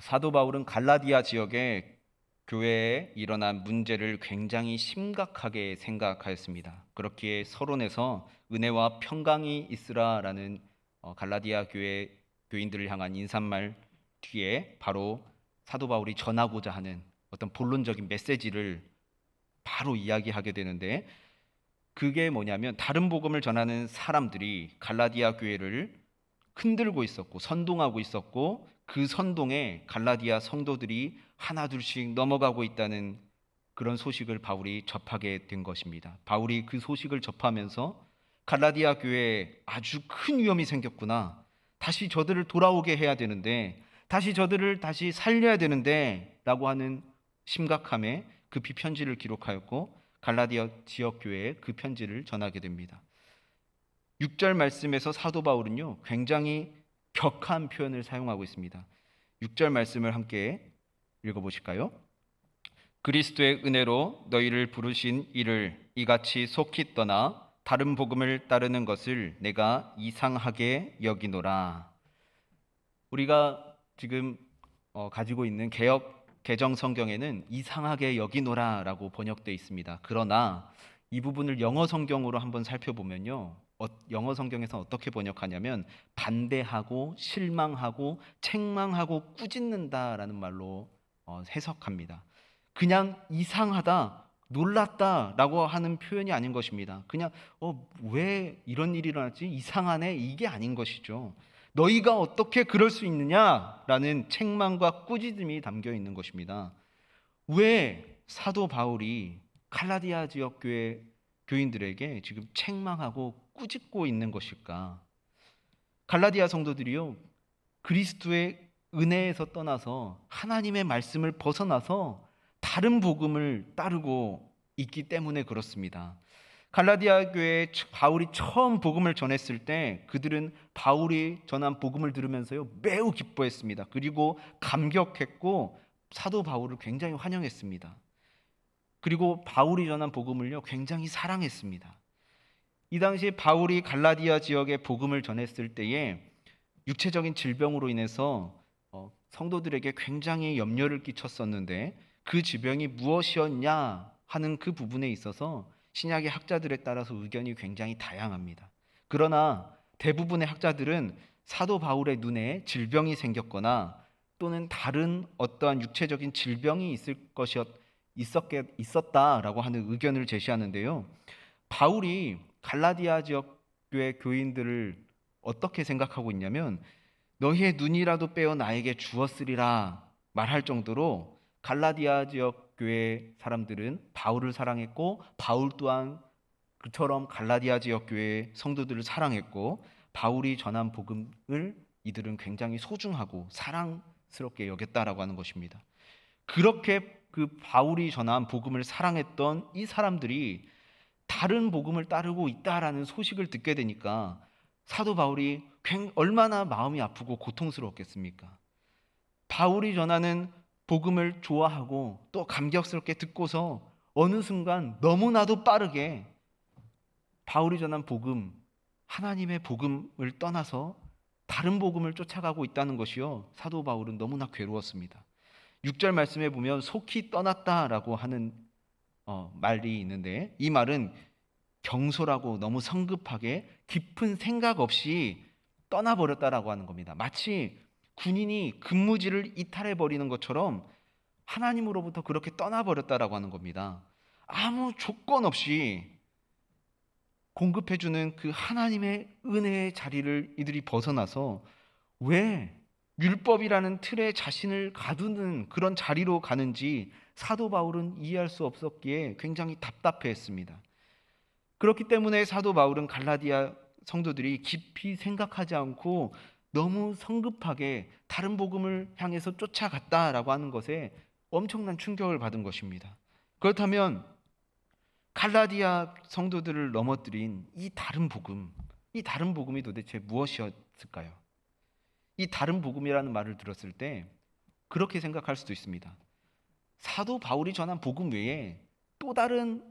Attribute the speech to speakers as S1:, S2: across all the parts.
S1: 사도 바울은 갈라디아 지역의 교회에 일어난 문제를 굉장히 심각하게 생각하였습니다. 그렇기에 서론에서 은혜와 평강이 있으라라는 어, 갈라디아 교회 교인들을 향한 인사말 뒤에 바로 사도 바울이 전하고자 하는 어떤 본론적인 메시지를 바로 이야기하게 되는데 그게 뭐냐면 다른 복음을 전하는 사람들이 갈라디아 교회를 흔들고 있었고 선동하고 있었고 그 선동에 갈라디아 성도들이 하나둘씩 넘어가고 있다는 그런 소식을 바울이 접하게 된 것입니다. 바울이 그 소식을 접하면서 갈라디아 교회에 아주 큰 위험이 생겼구나. 다시 저들을 돌아오게 해야 되는데 다시 저들을 다시 살려야 되는데 라고 하는 심각함에 급히 편지를 기록하였고 갈라디아 지역 교회에 그 편지를 전하게 됩니다. 6절 말씀에서 사도 바울은요. 굉장히 격한 표현을 사용하고 있습니다. 6절 말씀을 함께 읽어 보실까요? 그리스도의 은혜로 너희를 부르신 이를 이같이 속히 떠나 다른 복음을 따르는 것을 내가 이상하게 여기노라. 우리가 지금 어, 가지고 있는 개혁 개정 성경에는 이상하게 여기노라라고 번역되어 있습니다. 그러나 이 부분을 영어 성경으로 한번 살펴보면요. 어, 영어 성경에서 어떻게 번역하냐면 반대하고 실망하고 책망하고 꾸짖는다라는 말로 어, 해석합니다. 그냥 이상하다, 놀랐다라고 하는 표현이 아닌 것입니다. 그냥 어, 왜 이런 일이 일어났지? 이상하네 이게 아닌 것이죠. 너희가 어떻게 그럴 수 있느냐라는 책망과 꾸짖음이 담겨 있는 것입니다. 왜 사도 바울이 칼라디아 지역 교회 교인들에게 지금 책망하고 꾸짖고 있는 것일까? 갈라디아 성도들이요. 그리스도의 은혜에서 떠나서 하나님의 말씀을 벗어나서 다른 복음을 따르고 있기 때문에 그렇습니다. 갈라디아 교회에 바울이 처음 복음을 전했을 때 그들은 바울이 전한 복음을 들으면서요 매우 기뻐했습니다. 그리고 감격했고 사도 바울을 굉장히 환영했습니다. 그리고 바울이 전한 복음을요 굉장히 사랑했습니다. 이 당시 바울이 갈라디아 지역에 복음을 전했을 때에 육체적인 질병으로 인해서 어, 성도들에게 굉장히 염려를 끼쳤었는데 그 질병이 무엇이었냐 하는 그 부분에 있어서 신약의 학자들에 따라서 의견이 굉장히 다양합니다. 그러나 대부분의 학자들은 사도 바울의 눈에 질병이 생겼거나 또는 다른 어떠한 육체적인 질병이 있을 것이었 있었게 있었다라고 하는 의견을 제시하는데요. 바울이 갈라디아 지역 교회 교인들을 어떻게 생각하고 있냐면 너희의 눈이라도 빼어 나에게 주었으리라 말할 정도로 갈라디아 지역 교회 사람들은 바울을 사랑했고 바울 또한 그처럼 갈라디아 지역 교회 성도들을 사랑했고 바울이 전한 복음을 이들은 굉장히 소중하고 사랑스럽게 여겼다라고 하는 것입니다. 그렇게 그 바울이 전한 복음을 사랑했던 이 사람들이 다른 복음을 따르고 있다라는 소식을 듣게 되니까 사도 바울이 얼마나 마음이 아프고 고통스러웠겠습니까? 바울이 전하는 복음을 좋아하고 또 감격스럽게 듣고서 어느 순간 너무나도 빠르게 바울이 전한 복음, 하나님의 복음을 떠나서 다른 복음을 쫓아가고 있다는 것이요. 사도 바울은 너무나 괴로웠습니다. 6절 말씀에 보면 속히 떠났다라고 하는 어, 말이 있는데 이 말은 경솔하고 너무 성급하게 깊은 생각 없이 떠나버렸다라고 하는 겁니다. 마치 군인이 근무지를 이탈해 버리는 것처럼 하나님으로부터 그렇게 떠나버렸다라고 하는 겁니다. 아무 조건 없이 공급해 주는 그 하나님의 은혜의 자리를 이들이 벗어나서 왜 율법이라는 틀에 자신을 가두는 그런 자리로 가는지 사도 바울은 이해할 수 없었기에 굉장히 답답해했습니다. 그렇기 때문에 사도 바울은 갈라디아 성도들이 깊이 생각하지 않고 너무 성급하게 다른 복음을 향해서 쫓아갔다라고 하는 것에 엄청난 충격을 받은 것입니다. 그렇다면 갈라디아 성도들을 넘어뜨린 이 다른 복음, 이 다른 복음이 도대체 무엇이었을까요? 이 다른 복음이라는 말을 들었을 때 그렇게 생각할 수도 있습니다. 사도 바울이 전한 복음 외에 또 다른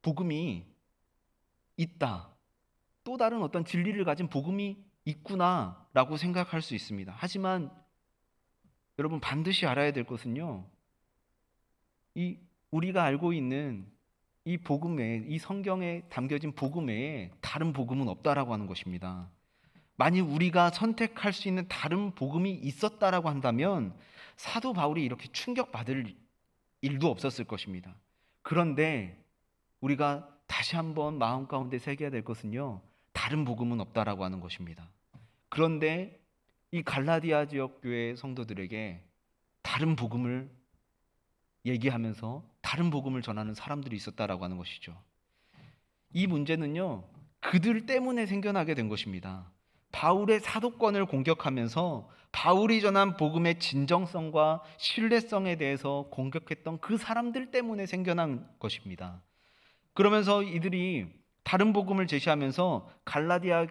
S1: 복음이 있다. 또 다른 어떤 진리를 가진 복음이 있구나라고 생각할 수 있습니다. 하지만 여러분 반드시 알아야 될 것은요. 이 우리가 알고 있는 이 복음 외에 이 성경에 담겨진 복음 외에 다른 복음은 없다라고 하는 것입니다. 만일 우리가 선택할 수 있는 다른 복음이 있었다라고 한다면 사도 바울이 이렇게 충격받을 일도 없었을 것입니다. 그런데 우리가 다시 한번 마음 가운데 새겨야 될 것은요. 다른 복음은 없다라고 하는 것입니다. 그런데 이 갈라디아 지역 교회 성도들에게 다른 복음을 얘기하면서 다른 복음을 전하는 사람들이 있었다라고 하는 것이죠. 이 문제는요. 그들 때문에 생겨나게 된 것입니다. 바울의 사도권을 공격하면서 바울이 전한 복음의 진정성과 신뢰성에 대해서 공격했던 그 사람들 때문에 생겨난 것입니다. 그러면서 이들이 다른 복음을 제시하면서 갈라디아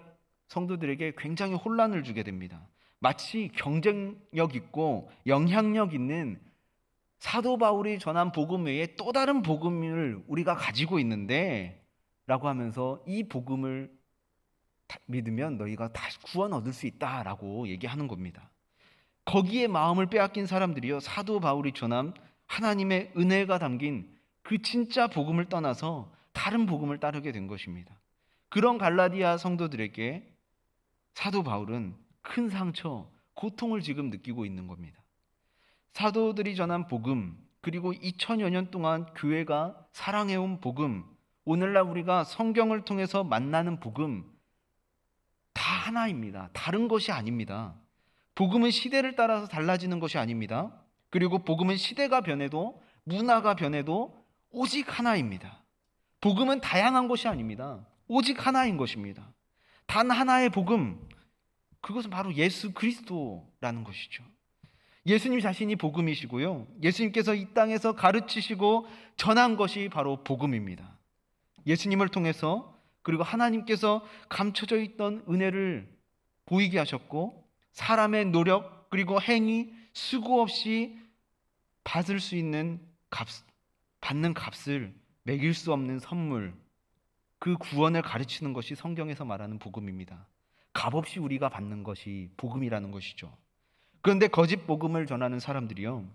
S1: 성도들에게 굉장히 혼란을 주게 됩니다. 마치 경쟁력 있고 영향력 있는 사도 바울이 전한 복음 외에 또 다른 복음을 우리가 가지고 있는데 라고 하면서 이 복음을 다- 믿으면 너희가 다시 구원 얻을 수 있다라고 얘기하는 겁니다. 거기에 마음을 빼앗긴 사람들이요 사도 바울이 전한 하나님의 은혜가 담긴 그 진짜 복음을 떠나서 다른 복음을 따르게 된 것입니다. 그런 갈라디아 성도들에게 사도 바울은 큰 상처, 고통을 지금 느끼고 있는 겁니다. 사도들이 전한 복음, 그리고 2000여 년 동안 교회가 사랑해온 복음, 오늘날 우리가 성경을 통해서 만나는 복음, 다 하나입니다. 다른 것이 아닙니다. 복음은 시대를 따라서 달라지는 것이 아닙니다. 그리고 복음은 시대가 변해도 문화가 변해도 오직 하나입니다. 복음은 다양한 것이 아닙니다. 오직 하나인 것입니다. 단 하나의 복음, 그것은 바로 예수 그리스도라는 것이죠. 예수님 자신이 복음이시고요. 예수님께서 이 땅에서 가르치시고 전한 것이 바로 복음입니다. 예수님을 통해서 그리고 하나님께서 감춰져 있던 은혜를 보이게 하셨고 사람의 노력 그리고 행위 수고 없이 받을 수 있는 값 받는 값을 매길 수 없는 선물 그 구원을 가르치는 것이 성경에서 말하는 복음입니다. 값없이 우리가 받는 것이 복음이라는 것이죠. 그런데 거짓 복음을 전하는 사람들이요.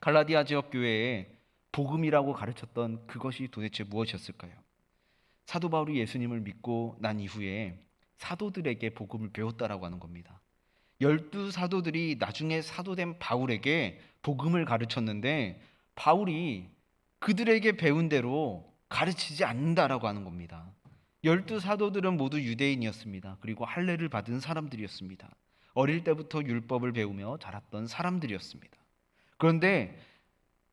S1: 갈라디아 지역 교회에 복음이라고 가르쳤던 그것이 도대체 무엇이었을까요? 사도 바울이 예수님을 믿고 난 이후에 사도들에게 복음을 배웠다라고 하는 겁니다. 열두 사도들이 나중에 사도된 바울에게 복음을 가르쳤는데 바울이 그들에게 배운 대로 가르치지 않는다라고 하는 겁니다. 열두 사도들은 모두 유대인이었습니다. 그리고 할례를 받은 사람들이었습니다. 어릴 때부터 율법을 배우며 자랐던 사람들이었습니다. 그런데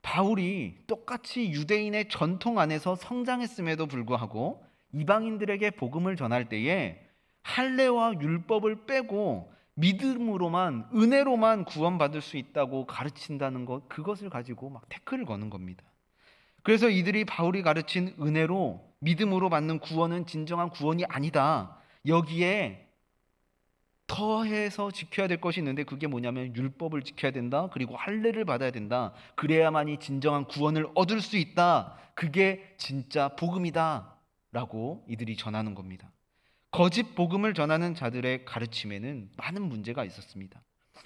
S1: 바울이 똑같이 유대인의 전통 안에서 성장했음에도 불구하고 이방인들에게 복음을 전할 때에 할례와 율법을 빼고 믿음으로만 은혜로만 구원받을 수 있다고 가르친다는 것 그것을 가지고 막 태클을 거는 겁니다. 그래서 이들이 바울이 가르친 은혜로 믿음으로 받는 구원은 진정한 구원이 아니다. 여기에 더해서 지켜야 될 것이 있는데 그게 뭐냐면 율법을 지켜야 된다. 그리고 할례를 받아야 된다. 그래야만이 진정한 구원을 얻을 수 있다. 그게 진짜 복음이다라고 이들이 전하는 겁니다. 거짓 복음을 전하는 자들의 가르침에는 많은 문제가 있었습니다.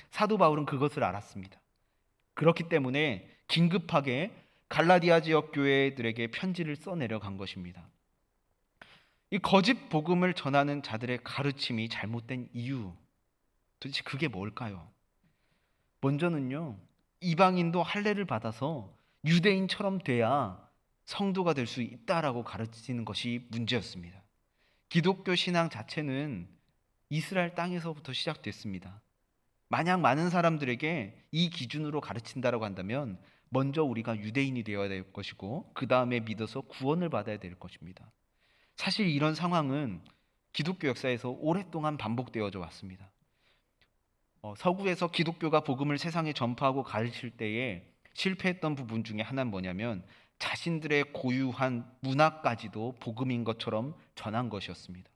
S1: 사도 바울은 그것을 알았습니다. 그렇기 때문에 긴급하게 갈라디아 지역 교회들에게 편지를 써내려 간 것입니다. 이 거짓 복음을 전하는 자들의 가르침이 잘못된 이유 도대체 그게 뭘까요? 먼저는요. 이방인도 할례를 받아서 유대인처럼 돼야 성도가 될 수 있다라고 가르치는 것이 문제였습니다. 기독교 신앙 자체는 이스라엘 땅에서부터 시작됐습니다. 만약 많은 사람들에게 이 기준으로 가르친다라고 한다면 먼저 우리가 유대인이 되어야 될 것이고 그 다음에 믿어서 구원을 받아야 될 것입니다. 사실 이런 상황은 기독교 역사에서 오랫동안 반복되어져 왔습니다. 어, 서구에서 기독교가 복음을 세상에 전파하고 가르칠 때에 실패했던 부분 중에 하나는 뭐냐면 자신들의 고유한 문화까지도 복음인 것처럼 전한 것이었습니다.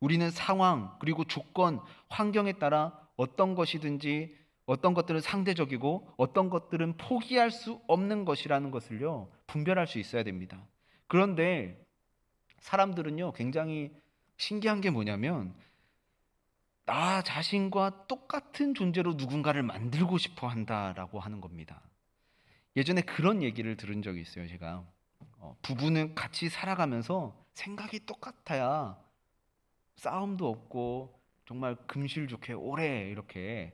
S1: 우리는 상황 그리고 조건, 환경에 따라 어떤 것이든지 어떤 것들은 상대적이고 어떤 것들은 포기할 수 없는 것이라는 것을요 분별할 수 있어야 됩니다. 그런데 사람들은요 굉장히 신기한 게 뭐냐면 나 자신과 똑같은 존재로 누군가를 만들고 싶어 한다라고 하는 겁니다. 예전에 그런 얘기를 들은 적이 있어요. 제가 어, 부부는 같이 살아가면서 생각이 똑같아야 싸움도 없고 정말 금실 좋게 오래 이렇게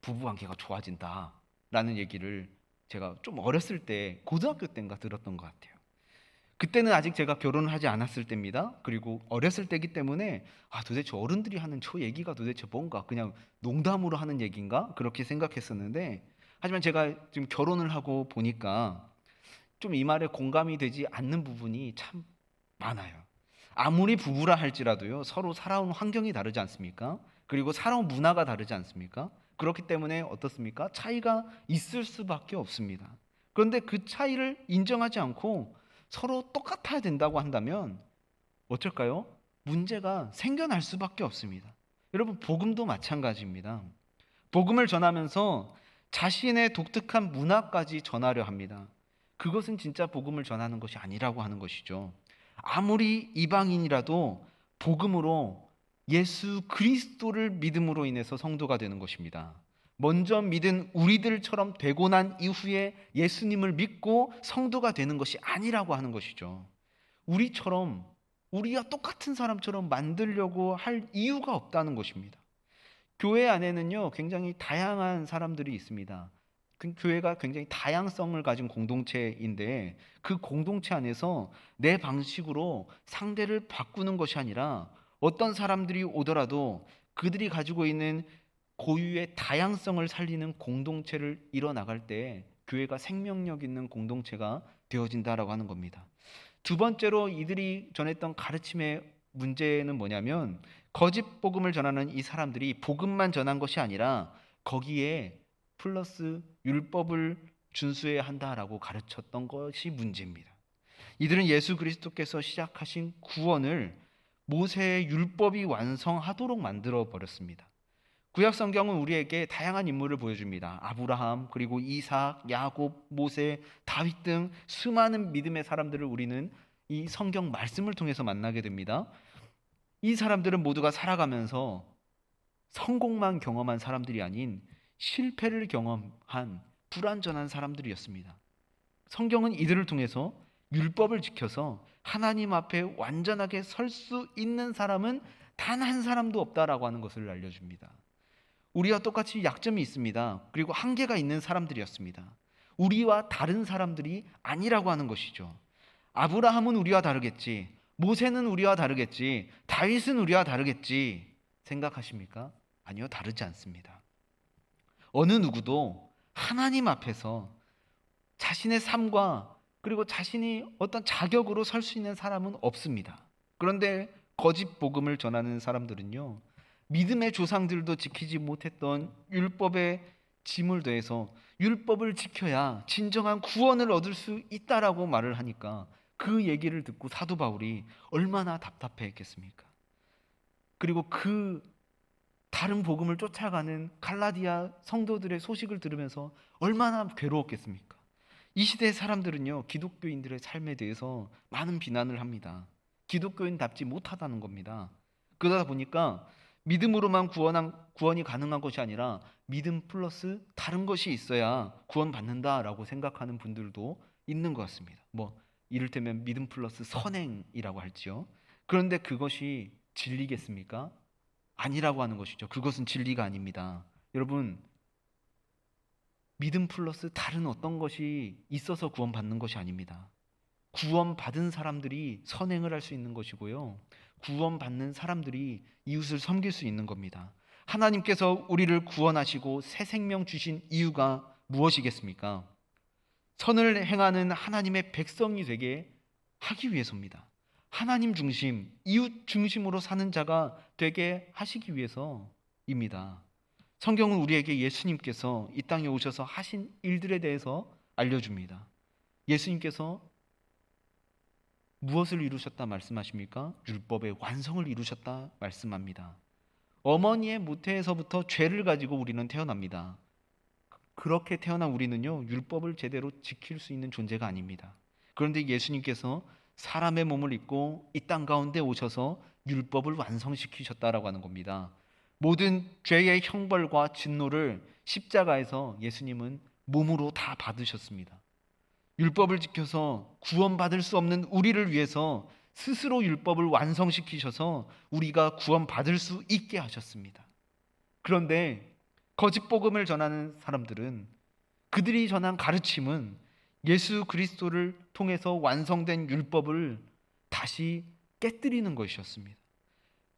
S1: 부부 관계가 좋아진다라는 얘기를 제가 좀 어렸을 때 고등학교 때인가 들었던 것 같아요. 그때는 아직 제가 결혼을 하지 않았을 때입니다. 그리고 어렸을 때기 때문에 아 도대체 어른들이 하는 저 얘기가 도대체 뭔가 그냥 농담으로 하는 얘기인가 그렇게 생각했었는데 하지만 제가 지금 결혼을 하고 보니까 좀 이 말에 공감이 되지 않는 부분이 참 많아요. 아무리 부부라 할지라도요 서로 살아온 환경이 다르지 않습니까? 그리고 살아온 문화가 다르지 않습니까? 그렇기 때문에 어떻습니까? 차이가 있을 수밖에 없습니다. 그런데 그 차이를 인정하지 않고 서로 똑같아야 된다고 한다면 어쩔까요? 문제가 생겨날 수밖에 없습니다. 여러분 복음도 마찬가지입니다. 복음을 전하면서 자신의 독특한 문화까지 전하려 합니다. 그것은 진짜 복음을 전하는 것이 아니라고 하는 것이죠. 아무리 이방인이라도 복음으로 예수 그리스도를 믿음으로 인해서 성도가 되는 것입니다. 먼저 믿은 우리들처럼 되고 난 이후에 예수님을 믿고 성도가 되는 것이 아니라고 하는 것이죠. 우리처럼 우리와 똑같은 사람처럼 만들려고 할 이유가 없다는 것입니다. 교회 안에는요, 굉장히 다양한 사람들이 있습니다. 그 교회가 굉장히 다양성을 가진 공동체인데 그 공동체 안에서 내 방식으로 상대를 바꾸는 것이 아니라 어떤 사람들이 오더라도 그들이 가지고 있는 고유의 다양성을 살리는 공동체를 이뤄나갈 때 교회가 생명력 있는 공동체가 되어진다라고 하는 겁니다. 두 번째로 이들이 전했던 가르침의 문제는 뭐냐면 거짓 복음을 전하는 이 사람들이 복음만 전한 것이 아니라 거기에 플러스 율법을 준수해야 한다라고 가르쳤던 것이 문제입니다. 이들은 예수 그리스도께서 시작하신 구원을 모세의 율법이 완성하도록 만들어 버렸습니다. 구약 성경은 우리에게 다양한 인물을 보여줍니다. 아브라함, 그리고 이삭, 야곱, 모세, 다윗 등 수많은 믿음의 사람들을 우리는 이 성경 말씀을 통해서 만나게 됩니다. 이 사람들은 모두가 살아가면서 성공만 경험한 사람들이 아닌 실패를 경험한 불완전한 사람들이었습니다. 성경은 이들을 통해서 율법을 지켜서 하나님 앞에 완전하게 설 수 있는 사람은 단 한 사람도 없다라고 하는 것을 알려줍니다. 우리와 똑같이 약점이 있습니다. 그리고 한계가 있는 사람들이었습니다. 우리와 다른 사람들이 아니라고 하는 것이죠. 아브라함은 우리와 다르겠지. 모세는 우리와 다르겠지. 다윗은 우리와 다르겠지. 생각하십니까? 아니요, 다르지 않습니다. 어느 누구도 하나님 앞에서 자신의 삶과 그리고 자신이 어떤 자격으로 설 수 있는 사람은 없습니다. 그런데 거짓 복음을 전하는 사람들은요. 믿음의 조상들도 지키지 못했던 율법의 짐을 더해서 율법을 지켜야 진정한 구원을 얻을 수 있다라고 말을 하니까 그 얘기를 듣고 사도 바울이 얼마나 답답해 했겠습니까? 그리고 그 다른 복음을 쫓아가는 갈라디아 성도들의 소식을 들으면서 얼마나 괴로웠겠습니까? 이 시대의 사람들은요, 기독교인들의 삶에 대해서 많은 비난을 합니다. 기독교인답지 못하다는 겁니다. 그러다 보니까 믿음으로만 구원한, 구원이 가능한 것이 아니라 믿음 플러스 다른 것이 있어야 구원받는다라고 생각하는 분들도 있는 것 같습니다. 뭐 이를테면 믿음 플러스 선행이라고 할지요. 그런데 그것이 진리겠습니까? 아니라고 하는 것이죠. 그것은 진리가 아닙니다. 여러분 믿음 플러스 다른 어떤 것이 있어서 구원받는 것이 아닙니다. 구원받은 사람들이 선행을 할 수 있는 것이고요. 구원받는 사람들이 이웃을 섬길 수 있는 겁니다. 하나님께서 우리를 구원하시고 새 생명 주신 이유가 무엇이겠습니까? 선을 행하는 하나님의 백성이 되게 하기 위해서입니다. 하나님 중심, 이웃 중심으로 사는 자가 되게 하시기 위해서입니다. 성경은 우리에게 예수님께서 이 땅에 오셔서 하신 일들에 대해서 알려줍니다. 예수님께서 무엇을 이루셨다 말씀하십니까? 율법의 완성을 이루셨다 말씀합니다. 어머니의 모태에서부터 죄를 가지고 우리는 태어납니다. 그렇게 태어난 우리는요, 율법을 제대로 지킬 수 있는 존재가 아닙니다. 그런데 예수님께서 사람의 몸을 입고 이 땅 가운데 오셔서 율법을 완성시키셨다라고 하는 겁니다. 모든 죄의 형벌과 진노를 십자가에서 예수님은 몸으로 다 받으셨습니다. 율법을 지켜서 구원받을 수 없는 우리를 위해서 스스로 율법을 완성시키셔서 우리가 구원받을 수 있게 하셨습니다. 그런데 거짓 복음을 전하는 사람들은 그들이 전한 가르침은 예수 그리스도를 통해서 완성된 율법을 다시 깨뜨리는 것이었습니다.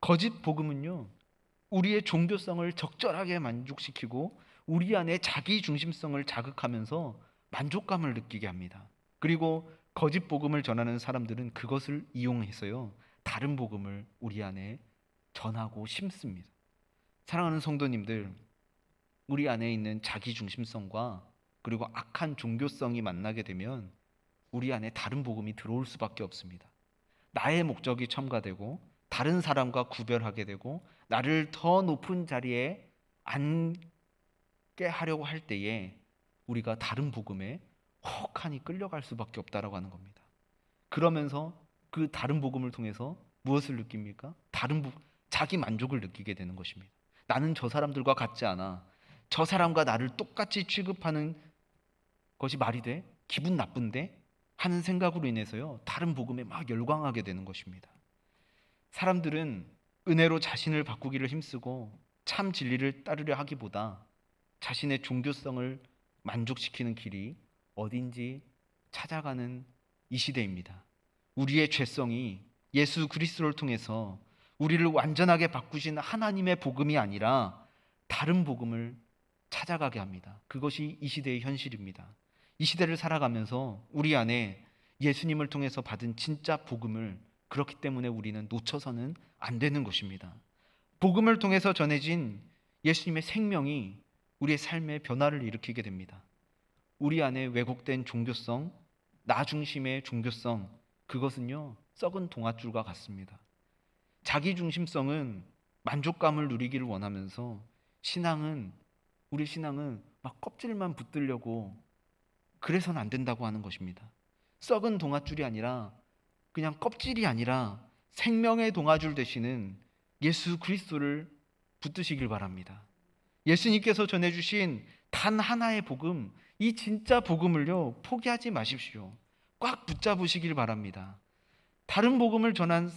S1: 거짓 복음은요. 우리의 종교성을 적절하게 만족시키고 우리 안에 자기 중심성을 자극하면서 만족감을 느끼게 합니다. 그리고 거짓 복음을 전하는 사람들은 그것을 이용해서요. 다른 복음을 우리 안에 전하고 심습니다. 사랑하는 성도님들, 우리 안에 있는 자기 중심성과 그리고 악한 종교성이 만나게 되면 우리 안에 다른 복음이 들어올 수밖에 없습니다. 나의 목적이 첨가되고 다른 사람과 구별하게 되고 나를 더 높은 자리에 앉게 하려고 할 때에 우리가 다른 복음에 혹하니 끌려갈 수밖에 없다라고 하는 겁니다. 그러면서 그 다른 복음을 통해서 무엇을 느낍니까? 다른 복, 자기 만족을 느끼게 되는 것입니다. 나는 저 사람들과 같지 않아. 저 사람과 나를 똑같이 취급하는 것이 말이 돼? 기분 나쁜데? 하는 생각으로 인해서요. 다른 복음에 막 열광하게 되는 것입니다. 사람들은 은혜로 자신을 바꾸기를 힘쓰고 참 진리를 따르려 하기보다 자신의 종교성을 만족시키는 길이 어딘지 찾아가는 이 시대입니다. 우리의 죄성이 예수 그리스도를 통해서 우리를 완전하게 바꾸신 하나님의 복음이 아니라 다른 복음을 찾아가게 합니다. 그것이 이 시대의 현실입니다. 이 시대를 살아가면서 우리 안에 예수님을 통해서 받은 진짜 복음을 그렇기 때문에 우리는 놓쳐서는 안 되는 것입니다. 복음을 통해서 전해진 예수님의 생명이 우리의 삶의 변화를 일으키게 됩니다. 우리 안에 왜곡된 종교성, 나 중심의 종교성, 그것은요, 썩은 동아줄과 같습니다. 자기 중심성은 만족감을 누리기를 원하면서 신앙은, 우리 신앙은 막 껍질만 붙들려고 그래서는 안 된다고 하는 것입니다. 썩은 동아줄이 아니라 그냥 껍질이 아니라 생명의 동아줄 되시는 예수 그리스도를 붙드시길 바랍니다. 예수님께서 전해주신 단 하나의 복음, 이 진짜 복음을요, 포기하지 마십시오. 꽉 붙잡으시길 바랍니다. 다른 복음을 전한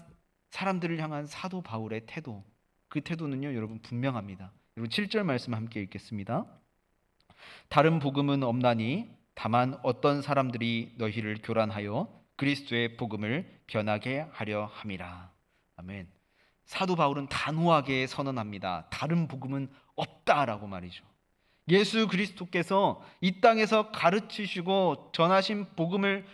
S1: 사람들을 향한 사도 바울의 태도, 그 태도는요, 여러분 분명합니다. 여러분 7절 말씀 함께 읽겠습니다. 다른 복음은 없나니 다만 어떤 사람들이 너희를 교란하여 그리스도의 복음을 변하게 하려 함이라. 아멘. 사도 바울은 단호하게 선언합니다. 다른 복음은 없다라고 말이죠. 예수 그리스도께서 이 땅에서 가르치시고 전하신 복음을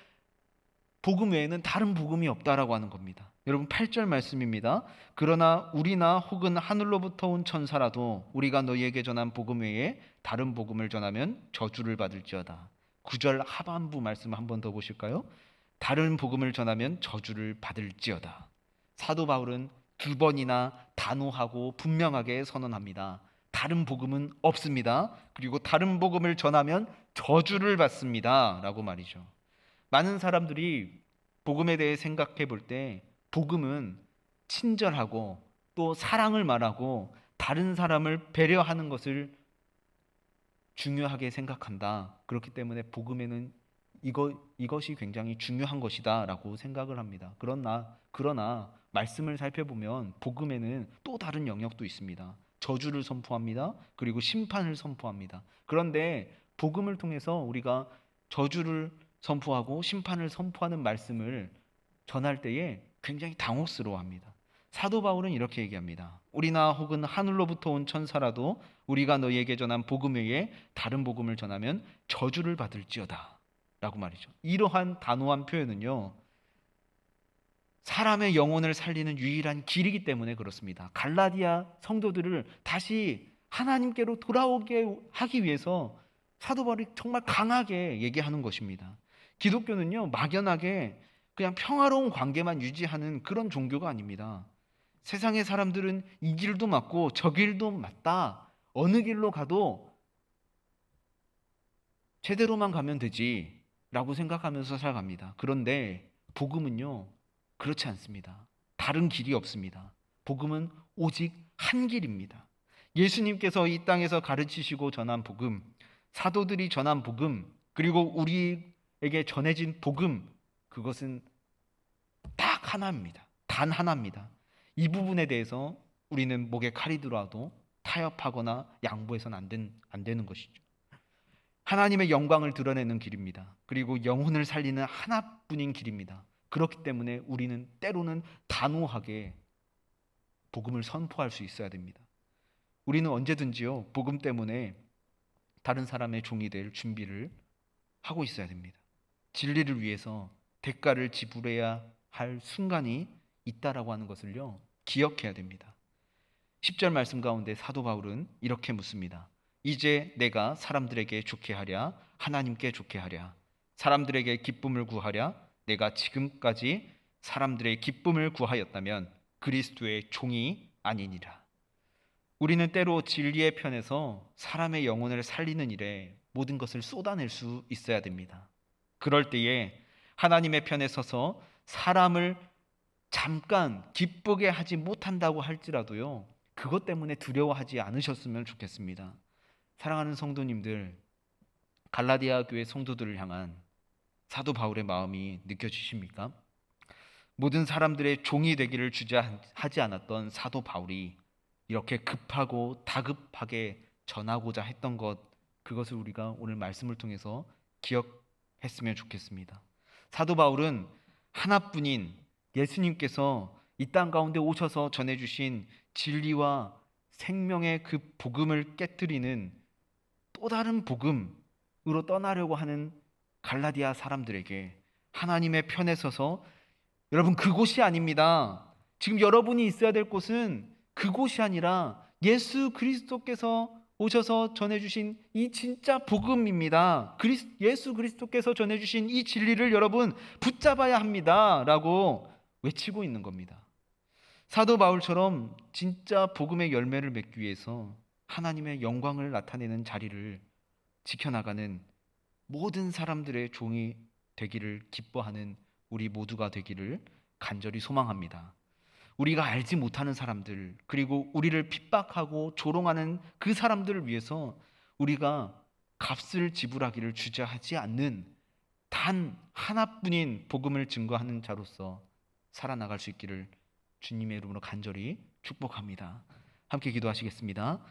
S1: 복음 외에는 다른 복음이 없다라고 하는 겁니다. 여러분 8절 말씀입니다. 그러나 우리나 혹은 하늘로부터 온 천사라도 우리가 너희에게 전한 복음 외에 다른 복음을 전하면 저주를 받을지어다. 9절 하반부 말씀 한번 더 보실까요? 다른 복음을 전하면 저주를 받을지어다. 사도 바울은 두 번이나 단호하고 분명하게 선언합니다. 다른 복음은 없습니다. 그리고 다른 복음을 전하면 저주를 받습니다. 라고 말이죠. 많은 사람들이 복음에 대해 생각해 볼 때 복음은 친절하고 또 사랑을 말하고 다른 사람을 배려하는 것을 중요하게 생각한다. 그렇기 때문에 복음에는 이거 이것이 굉장히 중요한 것이다라고 생각을 합니다. 그러나 그러나 말씀을 살펴보면 복음에는 또 다른 영역도 있습니다. 저주를 선포합니다. 그리고 심판을 선포합니다. 그런데 복음을 통해서 우리가 저주를 선포하고 심판을 선포하는 말씀을 전할 때에 굉장히 당혹스러워합니다. 사도 바울은 이렇게 얘기합니다. 우리나 혹은 하늘로부터 온 천사라도 우리가 너희에게 전한 복음 외에 다른 복음을 전하면 저주를 받을지어다. 라고 말이죠. 이러한 단호한 표현은요. 사람의 영혼을 살리는 유일한 길이기 때문에 그렇습니다. 갈라디아 성도들을 다시 하나님께로 돌아오게 하기 위해서 사도 바울이 정말 강하게 얘기하는 것입니다. 기독교는요, 막연하게 그냥 평화로운 관계만 유지하는 그런 종교가 아닙니다. 세상의 사람들은 이 길도 맞고 저 길도 맞다. 어느 길로 가도 제대로만 가면 되지. 라고 생각하면서 살아갑니다. 그런데 복음은요, 그렇지 않습니다. 다른 길이 없습니다. 복음은 오직 한 길입니다. 예수님께서 이 땅에서 가르치시고 전한 복음, 사도들이 전한 복음, 그리고 우리에게 전해진 복음, 그것은 딱 하나입니다. 단 하나입니다. 이 부분에 대해서 우리는 목에 칼이 들어와도 타협하거나 양보해서는 안, 된, 안 되는 것이죠. 하나님의 영광을 드러내는 길입니다. 그리고 영혼을 살리는 하나뿐인 길입니다. 그렇기 때문에 우리는 때로는 단호하게 복음을 선포할 수 있어야 됩니다. 우리는 언제든지요 복음 때문에 다른 사람의 종이 될 준비를 하고 있어야 됩니다. 진리를 위해서 대가를 지불해야 할 순간이 있다라고 하는 것을요 기억해야 됩니다. 10절 말씀 가운데 사도 바울은 이렇게 묻습니다. 이제 내가 사람들에게 좋게 하랴 하나님께 좋게 하랴 사람들에게 기쁨을 구하랴 내가 지금까지 사람들의 기쁨을 구하였다면 그리스도의 종이 아니니라. 우리는 때로 진리의 편에서 사람의 영혼을 살리는 일에 모든 것을 쏟아낼 수 있어야 됩니다. 그럴 때에 하나님의 편에 서서 사람을 잠깐 기쁘게 하지 못한다고 할지라도요. 그것 때문에 두려워하지 않으셨으면 좋겠습니다. 사랑하는 성도님들, 갈라디아 교회 성도들을 향한 사도 바울의 마음이 느껴지십니까? 모든 사람들의 종이 되기를 주저하지 않았던 사도 바울이 이렇게 급하고 다급하게 전하고자 했던 것 그것을 우리가 오늘 말씀을 통해서 기억했으면 좋겠습니다. 사도 바울은 하나뿐인 예수님께서 이 땅 가운데 오셔서 전해 주신 진리와 생명의 그 복음을 깨뜨리는 또 다른 복음으로 떠나려고 하는 갈라디아 사람들에게 하나님의 편에 서서 여러분 그곳이 아닙니다. 지금 여러분이 있어야 될 곳은 그곳이 아니라 예수 그리스도께서 오셔서 전해주신 이 진짜 복음입니다. 그리스, 예수 그리스도께서 전해주신 이 진리를 여러분 붙잡아야 합니다 라고 외치고 있는 겁니다. 사도 바울처럼 진짜 복음의 열매를 맺기 위해서 하나님의 영광을 나타내는 자리를 지켜나가는 모든 사람들의 종이 되기를 기뻐하는 우리 모두가 되기를 간절히 소망합니다. 우리가 알지 못하는 사람들, 그리고 우리를 핍박하고 조롱하는 그 사람들을 위해서 우리가 값을 지불하기를 주저하지 않는 단 하나뿐인 복음을 증거하는 자로서 살아나갈 수 있기를 주님의 이름으로 간절히 축복합니다. 함께 기도하시겠습니다.